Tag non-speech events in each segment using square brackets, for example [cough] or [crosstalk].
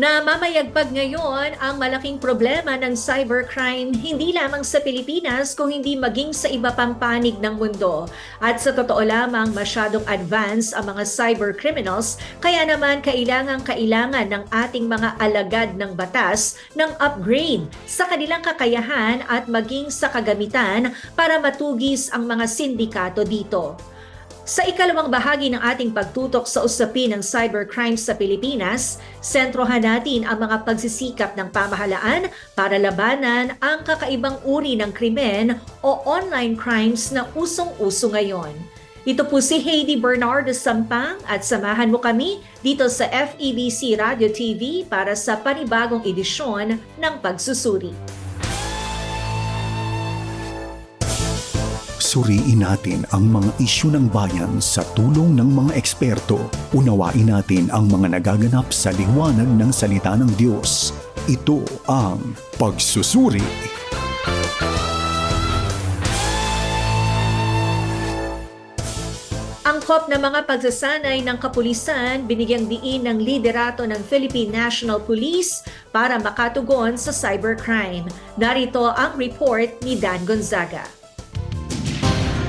na mamayagpag ngayon ang malaking problema ng cybercrime hindi lamang sa Pilipinas kung hindi maging sa iba pang panig ng mundo. At sa totoo lamang masyadong advanced ang mga cybercriminals kaya naman kailangan kailangan ng ating mga alagad ng batas ng upgrade sa kanilang kakayahan at maging sa kagamitan para matugis ang mga sindikato dito. Sa ikalawang bahagi ng ating pagtutok sa usapin ng cybercrime sa Pilipinas, sentrohan natin ang mga pagsisikap ng pamahalaan para labanan ang kakaibang uri ng krimen o online crimes na usong-uso ngayon. Ito po si Heidi Bernardo Sampang at samahan mo kami dito sa FEBC Radio TV para sa panibagong edisyon ng pagsusuri. Suriin natin ang mga isyu ng bayan sa tulong ng mga eksperto. Unawain natin ang mga nagaganap sa liwanag ng salita ng Diyos. Ito ang pagsusuri. Angkop na mga pagsasanay ng kapulisan binigyang diin ng liderato ng Philippine National Police para makatugon sa cybercrime. Narito ang report ni Dan Gonzaga.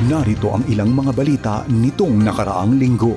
Narito ang ilang mga balita nitong nakaraang linggo.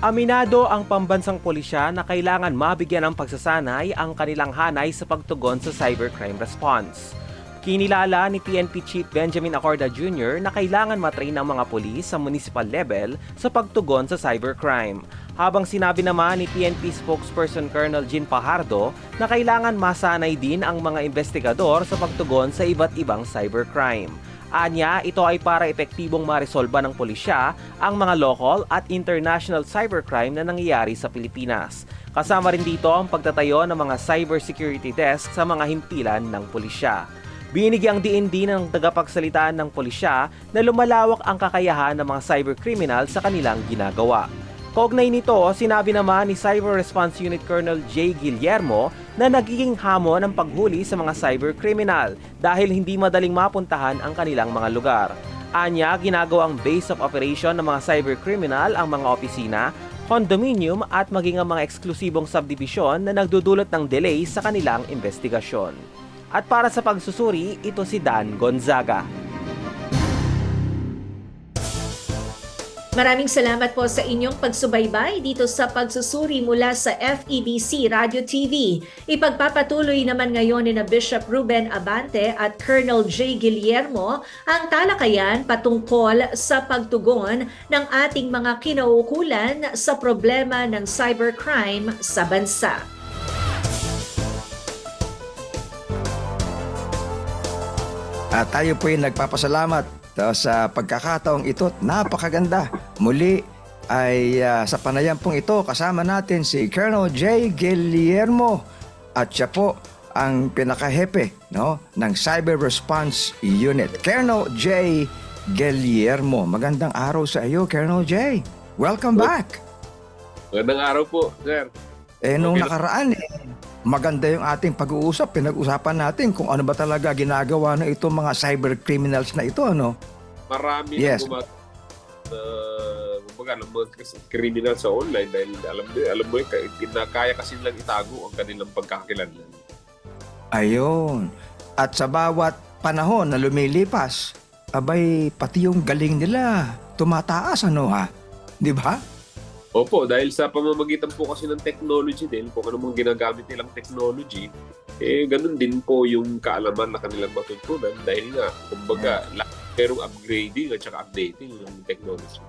Aminado ang pambansang pulisya na kailangan mabigyan ng pagsasanay ang kanilang hanay sa pagtugon sa cybercrime response. Kinilala ni PNP Chief Benjamin Acorda Jr. na kailangan matrain ang mga pulis sa municipal level sa pagtugon sa cybercrime. Habang sinabi naman ni PNP spokesperson Colonel Jean Pajardo na kailangan masanay din ang mga investigador sa pagtugon sa iba't ibang cybercrime. Anya, ito ay para epektibong maresolba ng pulisya ang mga local at international cybercrime na nangyayari sa Pilipinas. Kasama rin dito ang pagtatayo ng mga cybersecurity desk sa mga himpilan ng pulisya. Binigyang din ng tagapagsalitaan ng pulisya na lumalawak ang kakayahan ng mga cybercriminal sa kanilang ginagawa. Kaugnay nito, sinabi naman ni Cyber Response Unit Colonel J. Guillermo na nagiging hamon ang paghuli sa mga cybercriminal dahil hindi madaling mapuntahan ang kanilang mga lugar. Anya, ginagawang base of operation ng mga cybercriminal ang mga opisina, condominium at maging ang mga eksklusibong subdivision na nagdudulot ng delay sa kanilang investigasyon. At para sa pagsusuri, ito si Dan Gonzaga. Maraming salamat po sa inyong pagsubaybay dito sa pagsusuri mula sa FEBC Radio TV. Ipagpapatuloy naman ngayon ni na Bishop Ruben Abante at Colonel J. Guillermo ang talakayan patungkol sa pagtugon ng ating mga kinaukulan sa problema ng cybercrime sa bansa. At tayo po ay nagpapasalamat uh, sa pagkakataong ito. Napakaganda. Muli ay uh, sa panayam pong ito kasama natin si Colonel J. Guillermo at siya po ang pinakahepe no, ng Cyber Response Unit. Colonel J. Guillermo. Magandang araw sa iyo, Colonel J. Welcome back. Magandang araw po, sir. Eh, nung Okay. nakaraan, eh, maganda yung ating pag-uusap. Pinag-usapan natin kung ano ba talaga ginagawa ng itong mga cyber criminals na ito, ano? Marami Yes. na gumat na kumbaga ng mga criminal sa online dahil alam mo, alam mo yun, kaya- kasi nilang itago ang kanilang pagkakakilanlan. Ayun. At sa bawat panahon na lumilipas, abay, pati yung galing nila tumataas, ano ha? Di ba? Opo, dahil sa pamamagitan po kasi ng technology din, kung ano mga ginagamit nilang technology, eh ganun din po yung kaalaman na kanilang matutunan dahil nga, kumbaga, la- merong upgrading at saka updating ng technology.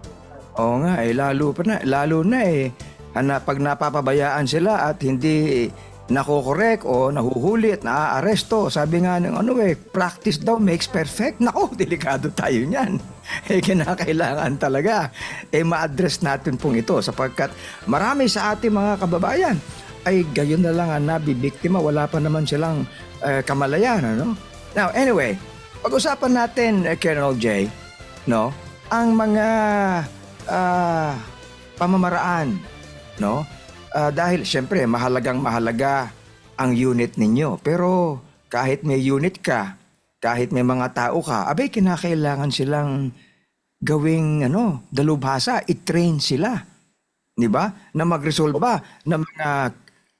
Oo nga, eh, lalo pa na, lalo na eh, ana, pag napapabayaan sila at hindi nakokorek o nahuhuli at naaaresto, sabi nga ng ano eh, practice daw makes perfect. Nako, [laughs] delikado tayo niyan. Eh, kinakailangan talaga eh, ma-address natin pong ito sapagkat marami sa ating mga kababayan ay gayon na lang ang nabibiktima, wala pa naman silang eh, kamalayan, ano? Now, anyway, pag-usapan natin, eh, Colonel J, no? Ang mga ah, pamamaraan, no? Ah, dahil siyempre mahalagang mahalaga ang unit ninyo. Pero kahit may unit ka, kahit may mga tao ka, abay kinakailangan silang gawing ano, dalubhasa, i-train sila. 'Di ba? Na magresolba ng mga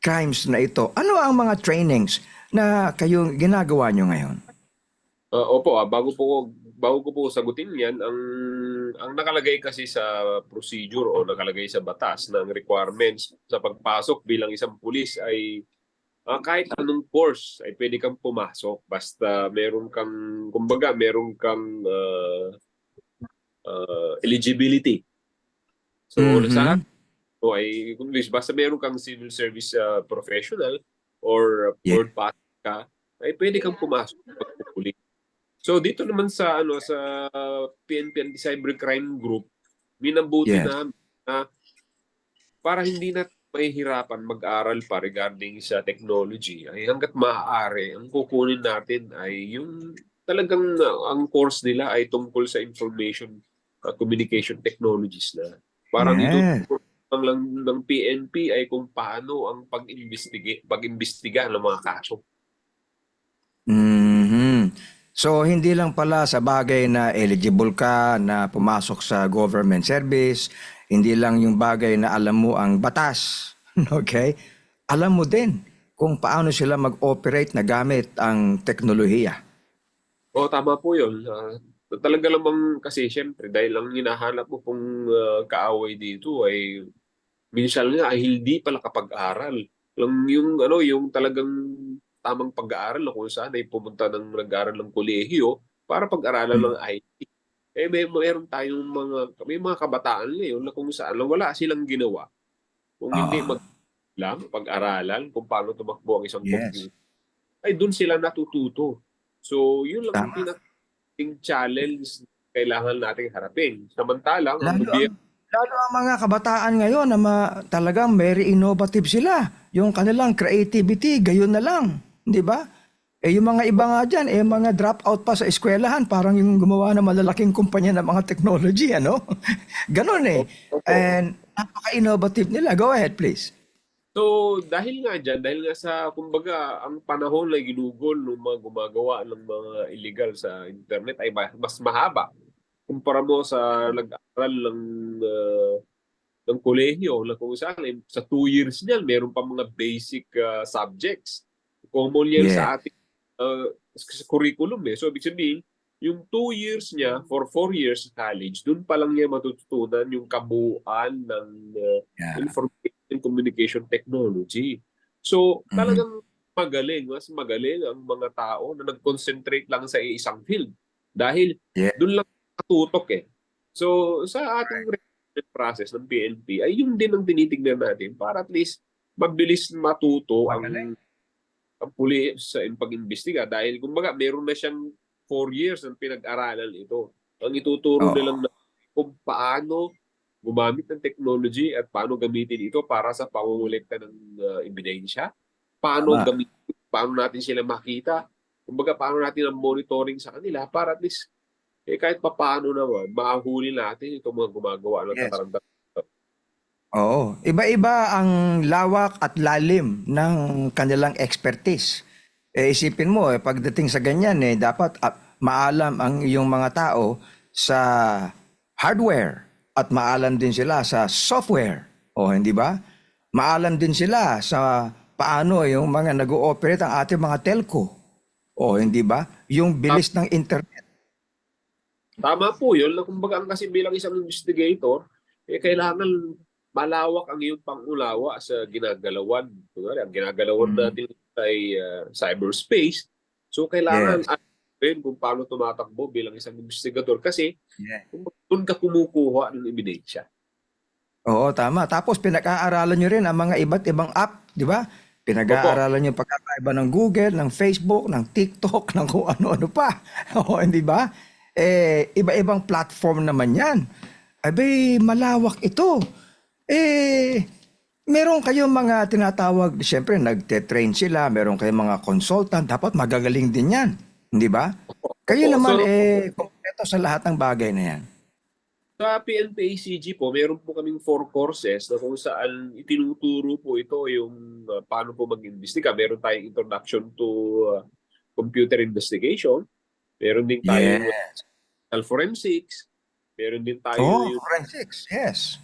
crimes na ito. Ano ang mga trainings na kayo ginagawa nyo ngayon? Ah, opo, ah, bago po bago ko po sagutin 'yan, ang ang nakalagay kasi sa procedure o nakalagay sa batas ng requirements sa pagpasok bilang isang pulis ay ah, kahit anong course ay pwede kang pumasok basta meron kang kumbaga meron kang ah, ah, eligibility. So Mhm. sa o ay kung basta meron kang civil service ah, professional or Yeah. board pass ka, ay pwede kang pumasok pagpupulis. So dito naman sa ano sa PNP Anti-Cybercrime Group, minabuti Yes. na na para hindi na mahihirapan mag-aral pa regarding sa technology ay hanggat maaari ang kukunin natin ay yung talagang uh, ang course nila ay tungkol sa information uh, communication technologies na parang Yes. ito ang lang ng PNP ay kung paano ang pag-imbestiga pag-imbestiga ng mga kaso. Mhm. So hindi lang pala sa bagay na eligible ka na pumasok sa government service, hindi lang yung bagay na alam mo ang batas, [laughs] okay? Alam mo din kung paano sila mag-operate na gamit ang teknolohiya. Oo, tama po yun. Ah, talaga lamang kasi siyempre dahil ang hinahanap mo pong ah, kaaway dito ay minsan nga ay hindi pala kapag-aral. Lang yung ano, yung talagang tamang pag-aaral na kung saan ay pumunta ng nag-aaral ng kolehiyo para pag-aralan Hmm. ng IT. Eh may meron tayong mga may mga kabataan ngayon na kung saan wala silang ginawa. Kung hindi Ah. mag lang pag-aralan kung paano tumakbo ang isang Yes. computer, ay doon sila natututo. So, yun lang ang Tama. pinaka challenge na kailangan nating harapin. Samantalang, ang Lalo gobyerno, Lalo ang mga kabataan ngayon na ma- talagang very innovative sila. Yung kanilang creativity, gayon na lang. Di ba? Eh yung mga iba nga dyan, eh mga dropout pa sa eskwelahan, parang yung gumawa ng malalaking kumpanya ng mga technology, ano? [laughs] Ganon eh. And napaka-innovative nila. Go ahead, please. So, dahil nga dyan, dahil nga sa, kumbaga, ang panahon na ginugol ng mga gumagawa ng mga illegal sa internet ay ma- mas mahaba. Kumpara mo sa nag-aaral ng, uh, ng kolehiyo na kung saan, eh, sa two years niyan, meron pa mga basic uh, subjects. Common yan Yeah. sa ating uh, sa curriculum eh. So, ibig sabihin, yung two years niya for four years college, dun pa lang niya matututunan yung kabuuan ng uh, Yeah. information and communication technology. So, Mhm. talagang magaling, mas magaling ang mga tao na nag-concentrate lang sa isang field. Dahil Yeah. doon lang katutok eh. So, sa ating recruitment process ng PNP, ay yun din ang tinitignan natin para at least mabilis matuto ang ang pulis sa pag-imbestiga dahil kumbaga meron na siyang four years ng pinag-aralan ito. Ang ituturo Oo. nilang kung paano gumamit ng technology at paano gamitin ito para sa pangungulekta ng uh, ebidensya. Paano Tama. gamitin, paano natin sila makita. Kumbaga, paano natin ang monitoring sa kanila para at least eh, kahit papaano naman, mahuli natin itong mga gumagawa ng Yes. katarantang. Oo. Iba-iba ang lawak at lalim ng kanilang expertise. Eh, isipin mo, eh, pagdating sa ganyan, eh, dapat ah, maalam ang iyong mga tao sa hardware at maalam din sila sa software. O, hindi ba? Maalam din sila sa paano yung mga nag-ooperate ang ating mga telco. O, hindi ba? Yung bilis ng internet. Tama po yun. Kumbaga, kasi bilang isang investigator, eh, kailangan malawak ang iyong pangulawa sa ginagalawan. Kunwari, ang ginagalawan Mm. natin ay uh, cyberspace. So, kailangan rin kung paano tumatakbo bilang isang investigator kasi kumbaga, doon ka kumukuha ng ebidensya. Oo, tama. Tapos pinag-aaralan nyo rin ang mga iba't ibang app, di ba? Pinag-aaralan nyo pagkakaiba ng Google, ng Facebook, ng TikTok, [laughs] ng kung ano-ano pa. [laughs] Oo, hindi ba? Eh, iba-ibang platform naman yan. Abay, malawak ito. Eh, meron kayong mga tinatawag, siyempre, nagte-train sila, meron kayong mga consultant, dapat magagaling din yan. Hindi ba? Kayo naman, so- eh, kompleto sa lahat ng bagay na yan. Sa PNP-ACG po, meron po kaming four courses na kung saan itinuturo po ito yung uh, paano po mag-imbestiga. Meron tayong introduction to uh, computer investigation. Meron din tayong digital forensics. Meron din tayo Oh, yung forensics, yes.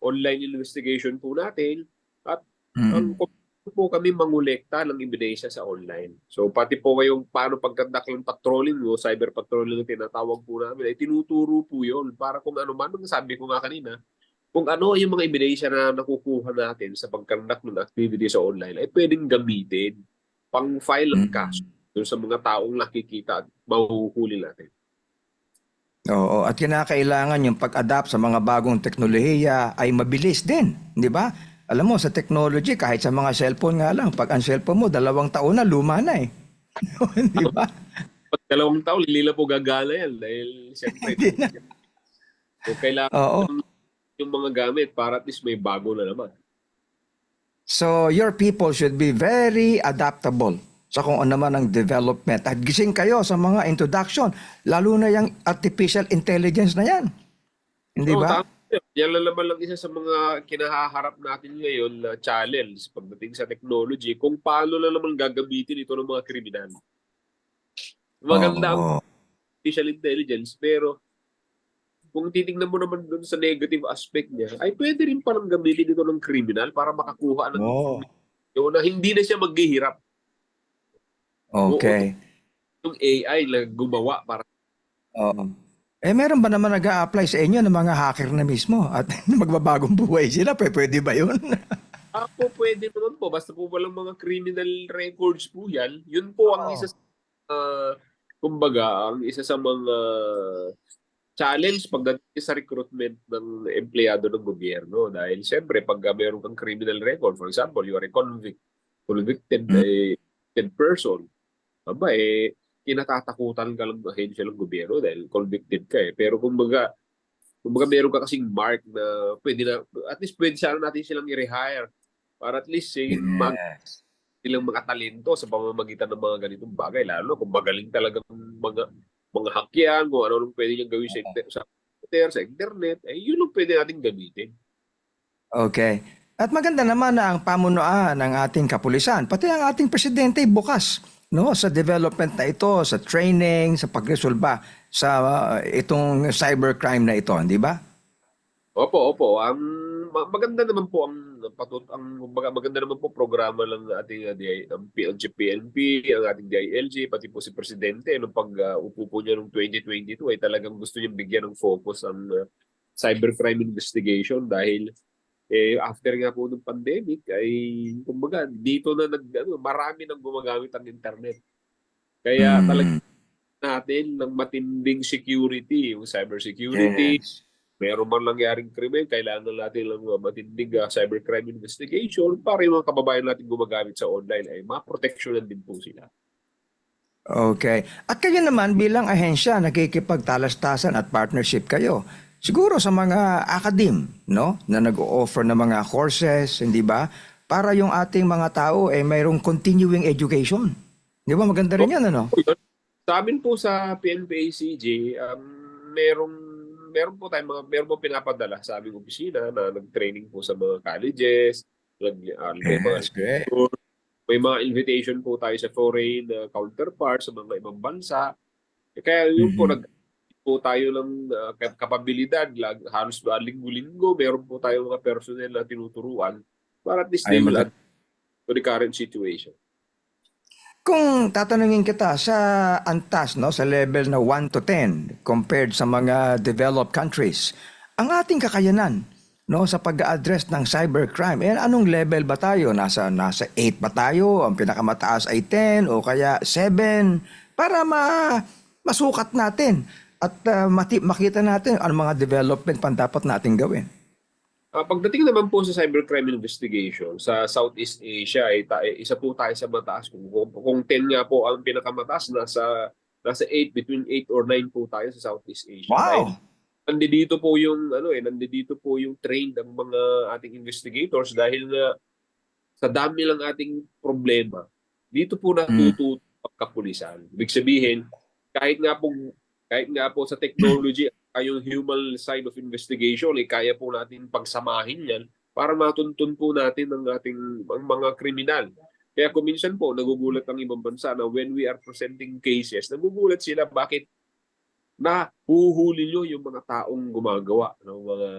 Online investigation po natin. At Mm. ang computer po kami mangolekta ng ebidensya sa online. So pati po kayong paano pagkandak ng patrolling o cyber patrolling na tinatawag po namin ay tinuturo po yun para kung ano man sabi ko nga kanina, kung ano yung mga ebidensya na nakukuha natin sa pagkandak ng activity sa online ay pwedeng gamitin pang file ng cash dun sa mga taong nakikita at mahuhuli natin. Oo, at kinakailangan yung pag-adapt sa mga bagong teknolohiya ay mabilis din, di ba? Alam mo, sa technology, kahit sa mga cellphone nga lang, pag ang cellphone mo, dalawang taon na, luma na eh. [laughs] di ba? Pag dalawang taon, lila po gagana yan dahil siyempre [laughs] so, kailangan Oo. yung mga gamit para at least may bago na naman. So, your people should be very adaptable sa kung ano man ang development. At gising kayo sa mga introduction, lalo na yung artificial intelligence na yan. Hindi ba? Yan lang naman lang isa sa mga kinahaharap natin ngayon na challenge pagdating sa technology kung paano na naman gagamitin ito ng mga kriminal. Maganda Oo. artificial intelligence pero kung titingnan mo naman dun sa negative aspect niya, ay pwede rin palang gamitin ito ng kriminal para makakuha ng yun na hindi na siya maghihirap. Okay. Yung AI na gumawa para Oo. Eh, meron ba naman nag apply sa inyo ng mga hacker na mismo at [laughs] magbabagong buhay sila? Pwede ba yun? [laughs] Ah, po, pwede naman po. Basta po walang mga criminal records po yan. Yun po ang isa sa, ah, kumbaga, ang isa sa mga challenge pagdating sa recruitment ng empleyado ng gobyerno. Dahil siyempre, pag ah, meron kang criminal record, for example, you are a convict, convicted Hmm. eh, convicted person, aba eh, kinatatakutan ka lang ng ahensya ng gobyerno dahil convicted ka eh. Pero kumbaga, kumbaga meron ka kasing mark na pwede na, at least pwede sana natin silang i-rehire para at least eh, mag, silang mga talento sa pamamagitan ng mga ganitong bagay. Lalo kung magaling talagang mga mga hakyan, kung ano nung pwede niyang gawin sa, inter- sa computer, sa internet, eh yun ang pwede natin gamitin. Okay. At maganda naman na ang pamunuan ng ating kapulisan, pati ang ating presidente bukas no sa development na ito, sa training, sa pagresolba sa uh, itong cybercrime na ito, di ba? Opo, opo. Ang ma- maganda naman po ang patut ang maganda naman po programa ng ating uh, DI, ang PNP, ang ating DILG, pati po si presidente nung pag uh, po niya noong 2022 ay talagang gusto niyang bigyan ng focus ang uh, cybercrime investigation dahil eh after nga po ng pandemic ay kumbaga dito na nag ano, marami nang gumagamit ang internet. Kaya Mm. talagang natin ng matinding security, yung cybersecurity, Yes. meron man langyaring krimen, kailangan natin lang uh, matinding uh, cybercrime investigation para yung mga kababayan natin gumagamit sa online ay maproteksyonan din po sila. Okay. At kayo naman bilang ahensya, nakikipagtalastasan at partnership kayo. Siguro sa mga academe, no? Na nag-o-offer ng mga courses, hindi ba? Para yung ating mga tao ay mayroong continuing education. Di ba? Maganda rin yan, ano? Po. Sa amin po sa PNPACJ, um, merong meron po tayong mga meron po pinapadala sa aming opisina na nag-training po sa mga colleges, nag uh, may mga great. may mga invitation po tayo sa foreign uh, counterparts sa mga ibang bansa. Eh, kaya yun po Mhm. nag po tayo ng uh, kap- kapabilidad lag, halos ba linggo-linggo meron po tayo mga personnel na tinuturuan para at least Ay, adapt to the current situation. Kung tatanungin kita sa antas, no, sa level na 1 to 10 compared sa mga developed countries, ang ating kakayanan no sa pag-address ng cybercrime, eh anong level ba tayo? Nasa nasa 8 ba tayo? Ang pinakamataas ay 10 o kaya 7 para ma masukat natin at uh, mati- makita natin ang mga development pa dapat nating gawin. Ah, pagdating naman po sa cybercrime investigation sa Southeast Asia ay ta- eh, isa po tayo sa mataas kung kung, kung 10 nga po ang pinakamataas nasa nasa 8 between 8 or 9 po tayo sa Southeast Asia. Wow. nandito po yung ano eh nandito po yung trained ang mga ating investigators dahil nga sa dami lang ating problema. Dito po natututo ang kapulisan. Ibig sabihin, kahit nga po kahit nga po sa technology ay yung human side of investigation, eh, kaya po natin pagsamahin yan para matuntun po natin ang ating ang mga kriminal. Kaya kung minsan po, nagugulat ang ibang bansa na when we are presenting cases, nagugulat sila bakit na huhuli nyo yung mga taong gumagawa ng mga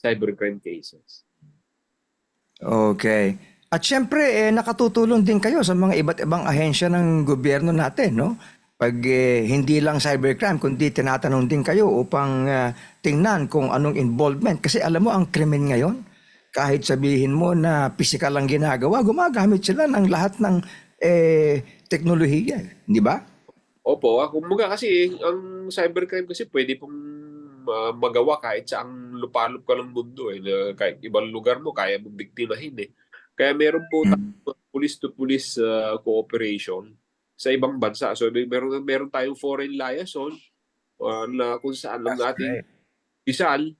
cybercrime cases. Okay. At syempre, eh, nakatutulong din kayo sa mga iba't ibang ahensya ng gobyerno natin, no? Pag eh, hindi lang cybercrime, kundi tinatanong din kayo upang ah, tingnan kung anong involvement. Kasi alam mo, ang krimen ngayon, kahit sabihin mo na physical lang ginagawa, gumagamit sila ng lahat ng eh, teknolohiya. Di ba? Opo, ah, kumbaga kasi ang cybercrime kasi pwede pong ah, magawa kahit sa ang lupalop ka ng mundo eh. Na kahit ibang lugar mo, kaya mong biktimahin eh. Kaya meron po tayong police-to-police ah, cooperation sa ibang bansa. So may- meron, meron tayong foreign liaison ah, na kung saan ang ating Isal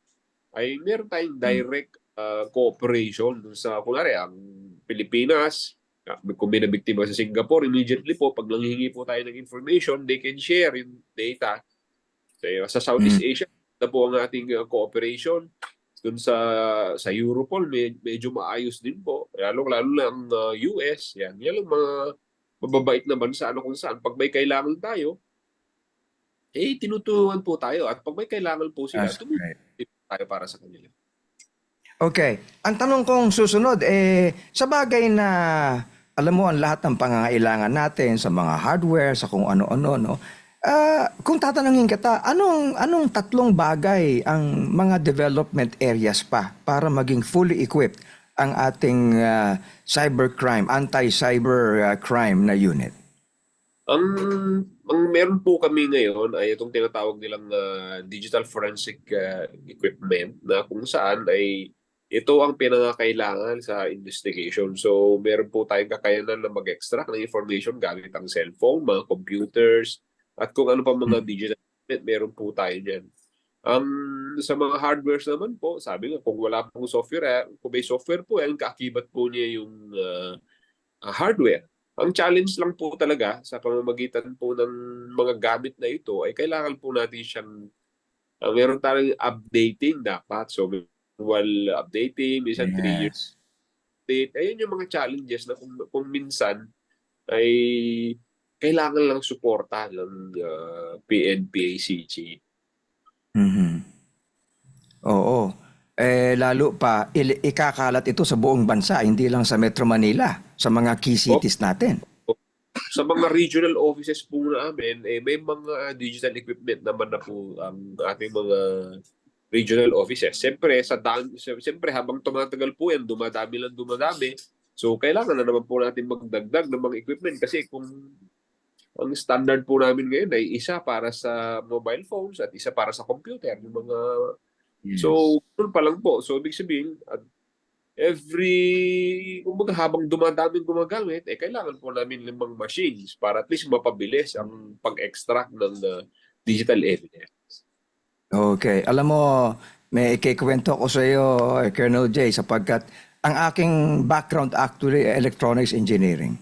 ay meron tayong direct ah, cooperation dun sa, kunwari, ang Pilipinas, ah, kung may nabiktima sa Singapore, immediately po, pag nanghihingi po tayo ng information, they can share yung data. So, sa Southeast Asia, na po ang ating ah, cooperation. Dun sa sa Europol, med- medyo maayos din po. Lalo, lalo na ang ah, US, yan. Yan ang mga mababait na bansa ano kung saan. Pag may kailangan tayo, eh, tinutulungan po tayo. At pag may kailangan po sila, That's tumutulong right. tayo para sa kanila. Okay. Ang tanong kong susunod, eh, sa bagay na, alam mo, ang lahat ng pangangailangan natin sa mga hardware, sa kung ano-ano, no? Ah, kung tatanungin kita, anong, anong tatlong bagay ang mga development areas pa para maging fully equipped ang ating ah, cybercrime, anti-cyber ah, crime na unit? Ang ang meron po kami ngayon ay itong tinatawag nilang ah, digital forensic ah, equipment na kung saan ay ito ang pinangakailangan sa investigation. So meron po tayong kakayanan na mag-extract ng information gamit ang cellphone, mga computers, at kung ano pa mga digital equipment, meron po tayo dyan. Um, sa mga hardwares naman po, sabi nga, kung wala pong software, eh, kung may software po, yan, kaakibat po niya yung ah, hardware. Ang challenge lang po talaga sa pamamagitan po ng mga gamit na ito ay kailangan po natin siyang uh, meron tayong updating dapat. So, manual updating, minsan 3 years update. Ayun yung mga challenges na kung, kung minsan ay kailangan lang suporta ng uh, PNP, ACG. Mhm. Oo. Eh, lalo pa, il- ikakalat ito sa buong bansa, hindi lang sa Metro Manila, sa mga key cities natin. Sa mga regional offices po namin, eh, may mga digital equipment naman na po ang ating mga regional offices. Siyempre, sa dami, siyempre habang tumatagal po yan, dumadami lang dumadami. So, kailangan na naman po natin magdagdag ng mga equipment kasi kung ang standard po namin ngayon ay isa para sa mobile phones at isa para sa computer. Yung mga So, doon pa lang po. So, ibig sabihin, at every, kumbaga habang dumadaming gumagamit, eh, kailangan po namin limang machines para at least mapabilis ang pag-extract ng uh, digital evidence. Okay. Alam mo, may ikikwento ko sa iyo, Colonel J, sapagkat ang aking background actually electronics engineering.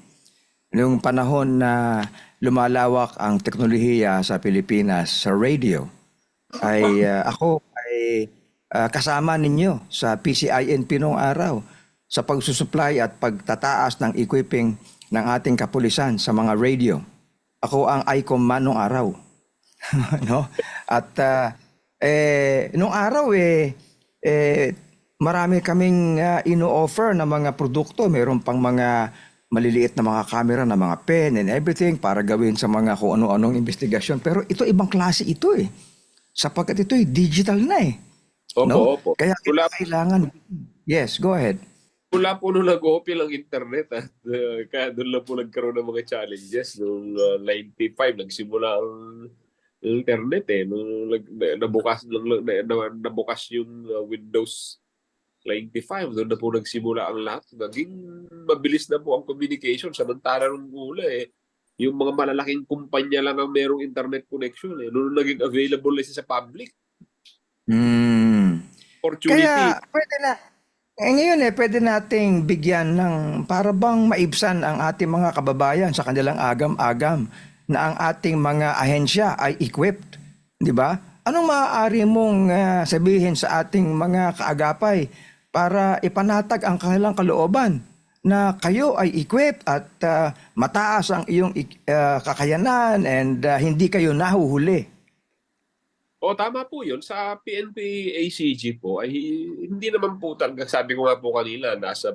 Noong panahon na lumalawak ang teknolohiya sa Pilipinas sa radio, ay ah, ako ay ah, kasama ninyo sa PCINP noong araw sa pagsusupply at pagtataas ng equipping ng ating kapulisan sa mga radio. Ako ang ICOM man noong araw. [laughs] no? At ah, eh nung araw eh eh marami kaming ah, ino-offer na mga produkto, meron pang mga maliliit na mga camera na mga pen and everything para gawin sa mga kung ano-anong investigasyon. Pero ito ibang klase ito eh. Sapagkat ito eh, digital na eh. Opo, No? opo. Kaya Wala, kailangan Yes, go ahead. wala po nung nag-open ang internet at uh, [laughs] kaya doon lang po nagkaroon ng mga challenges. Noong uh, 95, nagsimula ang internet eh. Nung nag, nabukas, na, nabukas yung uh, Windows 95, doon na po nagsimula ang lahat. Naging mabilis na po ang communication. Samantala nung una eh, yung mga malalaking kumpanya lang ang merong internet connection eh. Noong naging available na siya sa public, Hmm. opportunity. Kaya pwede na eh, ngayon eh, pwede nating bigyan ng para bang maibsan ang ating mga kababayan sa kanilang agam-agam na ang ating mga ahensya ay equipped. Di ba? Anong maaari mong ah, sabihin sa ating mga kaagapay para ipanatag ang kanilang kalooban na kayo ay equipped at ah, mataas ang iyong ah, kakayanan and ah, hindi kayo nahuhuli? O tama po 'yun sa PNP ACG po ay hindi naman po talaga sabi ko nga po kanina nasa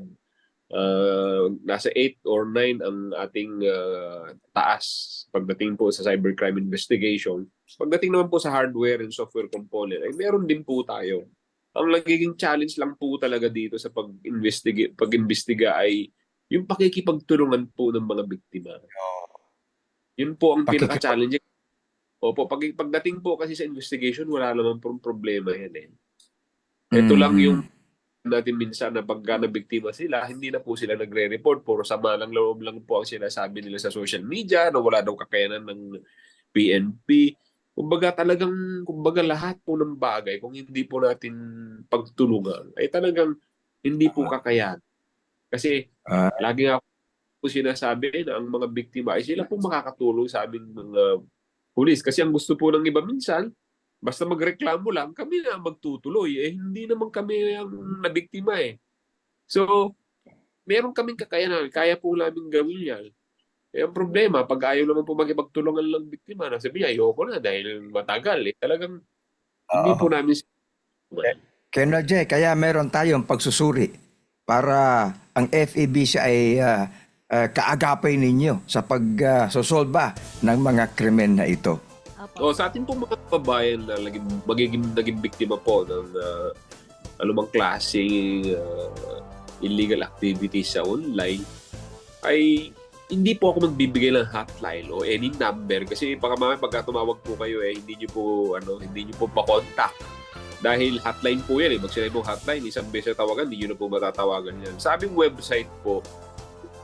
uh, nasa 8 or 9 ang ating uh, taas pagdating po sa cybercrime investigation. Pagdating naman po sa hardware and software component, ay meron din po tayo. Ang nagiging challenge lang po talaga dito sa pag-investigate, pag-imbestiga ay yung pakikipagtulungan po ng mga biktima. Yun po ang Pakikipag- pinaka-challenging. Opo, pag, pagdating po kasi sa investigation, wala naman pong problema yan eh. Ito lang Mm. yung natin minsan na pagka nabiktima sila, hindi na po sila nagre-report. Puro sama ng loob lang po ang sinasabi nila sa social media na wala daw kakayanan ng PNP. Kumbaga talagang, kumbaga lahat po ng bagay, kung hindi po natin pagtulungan, ay talagang hindi po kakayan. Kasi Ah. lagi nga po sinasabi na ang mga biktima ay sila po makakatulong sa aming mga pulis. Kasi ang gusto po ng iba minsan, basta magreklamo lang, kami na magtutuloy. Eh, hindi naman kami ang nabiktima eh. So, meron kaming kakayanan. Kaya po namin gawin yan. Eh, ang problema, pag ayaw naman po makipagtulungan lang biktima, nasabi niya, ayoko na dahil matagal eh. Talagang hindi Oo. po namin Colonel J, kaya meron tayong pagsusuri para ang FEBC ay ah, ah, kaagapay ninyo sa pagsosolba ng mga krimen na ito. O sa atin po mga kababayan na laging, magiging naging biktima po ng uh, anumang klaseng uh, illegal activities sa online ay hindi po ako magbibigay ng hotline o any number kasi baka mamaya pagka tumawag po kayo eh hindi niyo po ano hindi niyo po pa-contact dahil hotline po yan eh. Pag sinabi hotline, isang beses na tawagan, hindi nyo na po matatawagan yan. Sa aming website po,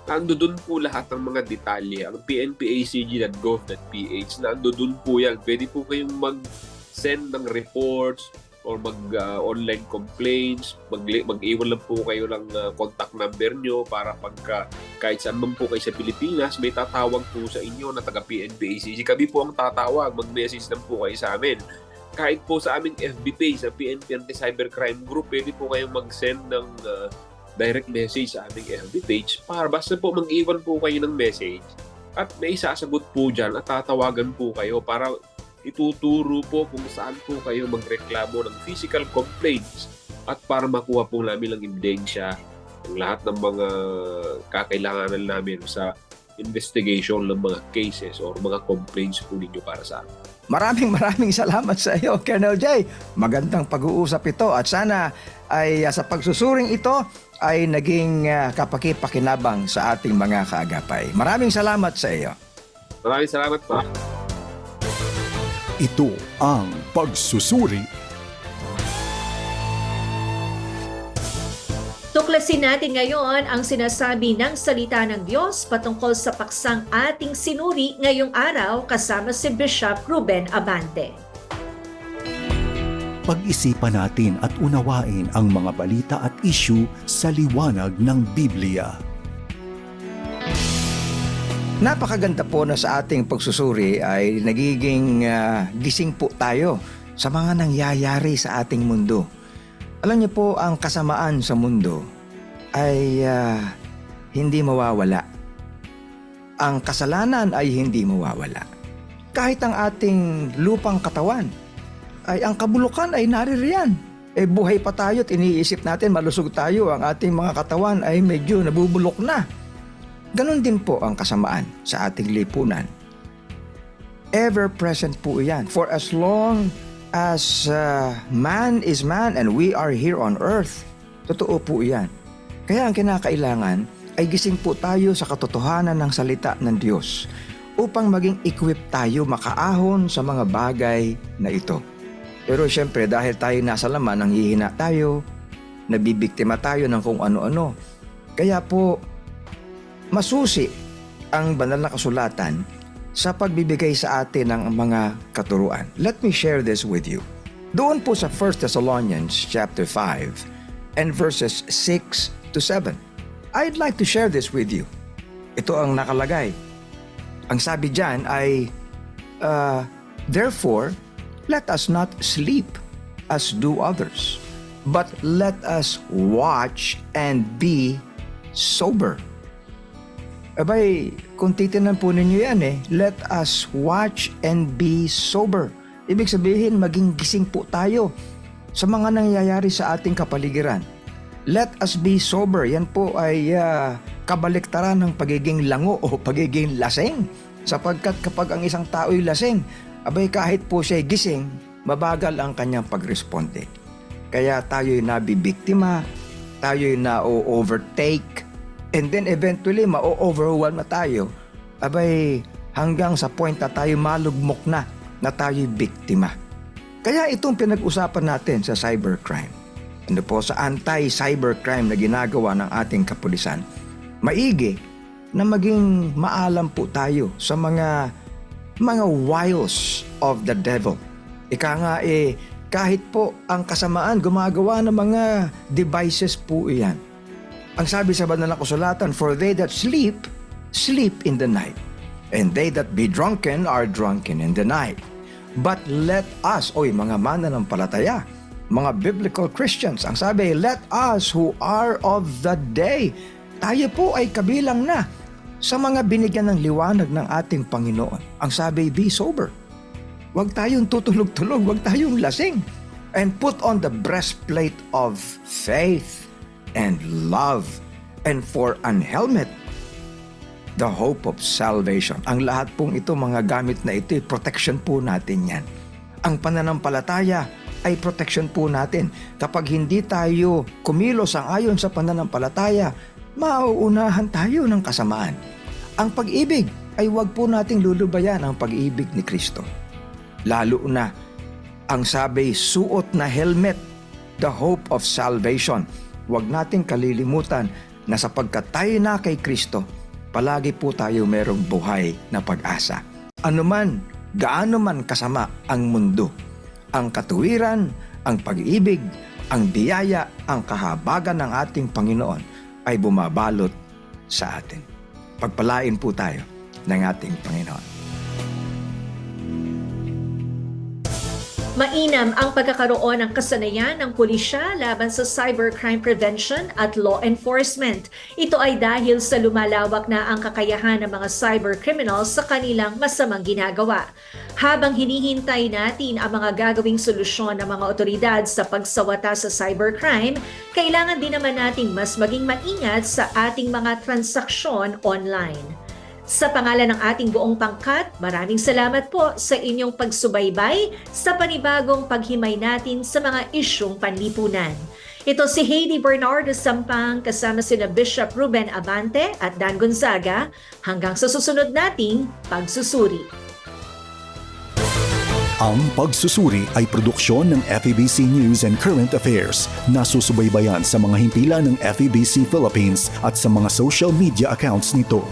ando doon po lahat ng mga detalye. Ang pnpacg.gov.ph, na ando doon po yan. Pwede po kayong mag-send ng reports or mag-online complaints. Mag- mag-iwan lang po kayo ng uh, contact number nyo para pagka kahit saan man po kayo sa Pilipinas, may tatawag po sa inyo na taga PNPACG. Kami po ang tatawag. Mag-message lang po kayo sa amin kahit po sa aming FB page, sa PNP Anti-Cybercrime Group, pwede po kayong mag-send ng uh, direct message sa aming FB page para basta po mag-iwan po kayo ng message at may isasagot po dyan at tatawagan po kayo para ituturo po kung saan po kayo magreklamo ng physical complaints at para makuha po namin ang ebidensya ng lahat ng mga kakailanganan namin sa investigation ng mga cases or mga complaints po ninyo para sa amin. Maraming maraming salamat sa iyo, Colonel J. Magandang pag-uusap ito at sana ay ah, sa pagsusuring ito ay naging uh, kapakipakinabang sa ating mga kaagapay. Maraming salamat sa iyo. Maraming salamat po. Ito ang pagsusuri Tuklasin natin ngayon ang sinasabi ng salita ng Diyos patungkol sa paksang ating sinuri ngayong araw kasama si Bishop Ruben Abante. Pag-isipan natin at unawain ang mga balita at issue sa liwanag ng Biblia. Napakaganda po na sa ating pagsusuri ay nagiging ah, gising po tayo sa mga nangyayari sa ating mundo. Alam niyo po, ang kasamaan sa mundo ay ah, hindi mawawala. Ang kasalanan ay hindi mawawala. Kahit ang ating lupang katawan, ay ang kabulukan ay naririyan. Eh buhay pa tayo at iniisip natin malusog tayo, ang ating mga katawan ay medyo nabubulok na. Ganon din po ang kasamaan sa ating lipunan. Ever present po yan. For as long as uh, man is man and we are here on earth, totoo po yan. Kaya ang kinakailangan ay gising po tayo sa katotohanan ng salita ng Diyos upang maging equip tayo makaahon sa mga bagay na ito. Pero syempre dahil tayo nasa laman, nanghihina tayo, nabibiktima tayo ng kung ano-ano. Kaya po, masusi ang banal na kasulatan sa pagbibigay sa atin ng mga katuruan. Let me share this with you. Doon po sa 1 Thessalonians chapter 5 and verses 6 to 7. I'd like to share this with you. Ito ang nakalagay. Ang sabi diyan ay uh, Therefore, let us not sleep as do others, but let us watch and be sober. Abay, kung titinan po ninyo yan eh, let us watch and be sober. Ibig sabihin, maging gising po tayo sa mga nangyayari sa ating kapaligiran. let us be sober. Yan po ay ah, kabaliktaran ng pagiging lango o pagiging lasing. Sapagkat kapag ang isang tao'y lasing, abay kahit po siya'y gising, mabagal ang kanyang pagresponde. Kaya tayo'y nabibiktima, tayo'y na-overtake, and then eventually ma-overwhelm na tayo. Abay hanggang sa point na tayo malugmok na na tayo'y biktima. Kaya itong pinag-usapan natin sa cybercrime, ano po sa anti-cybercrime na ginagawa ng ating kapulisan, maigi na maging maalam po tayo sa mga mga wiles of the devil. Ika nga eh, kahit po ang kasamaan gumagawa ng mga devices po iyan. Ang sabi sa banal na kasulatan, For they that sleep, sleep in the night. And they that be drunken are drunken in the night. But let us, oy mga mananampalataya, mga biblical Christians, ang sabi, let us who are of the day, tayo po ay kabilang na sa mga binigyan ng liwanag ng ating Panginoon. Ang sabi, be sober. Huwag tayong tutulog-tulog, huwag tayong lasing. And put on the breastplate of faith and love. And for an helmet, the hope of salvation. Ang lahat pong ito, mga gamit na ito, protection po natin yan. Ang pananampalataya ay protection po natin. Kapag hindi tayo kumilos ang ayon sa pananampalataya, mauunahan tayo ng kasamaan. Ang pag-ibig ay huwag po nating lulubayan ang pag-ibig ni Kristo. Lalo na ang sabi suot na helmet, the hope of salvation. Huwag nating kalilimutan na sapagkat tayo na kay Kristo, palagi po tayo merong buhay na pag-asa. Ano man, gaano man kasama ang mundo, ang katuwiran, ang pag-ibig, ang biyaya, ang kahabagan ng ating Panginoon ay bumabalot sa atin. Pagpalain po tayo ng ating Panginoon. Mainam ang pagkakaroon ng kasanayan ng pulisya laban sa cybercrime prevention at law enforcement. Ito ay dahil sa lumalawak na ang kakayahan ng mga cybercriminals sa kanilang masamang ginagawa. Habang hinihintay natin ang mga gagawing solusyon ng mga otoridad sa pagsawata sa cybercrime, kailangan din naman nating mas maging maingat sa ating mga transaksyon online. Sa pangalan ng ating buong pangkat, maraming salamat po sa inyong pagsubaybay sa panibagong paghimay natin sa mga isyong panlipunan. Ito si Heidi Bernardo Sampang kasama sina Bishop Ruben Abante at Dan Gonzaga hanggang sa susunod nating pagsusuri. Ang pagsusuri ay produksyon ng FEBC News and Current Affairs na susubaybayan sa mga himpilan ng FEBC Philippines at sa mga social media accounts nito.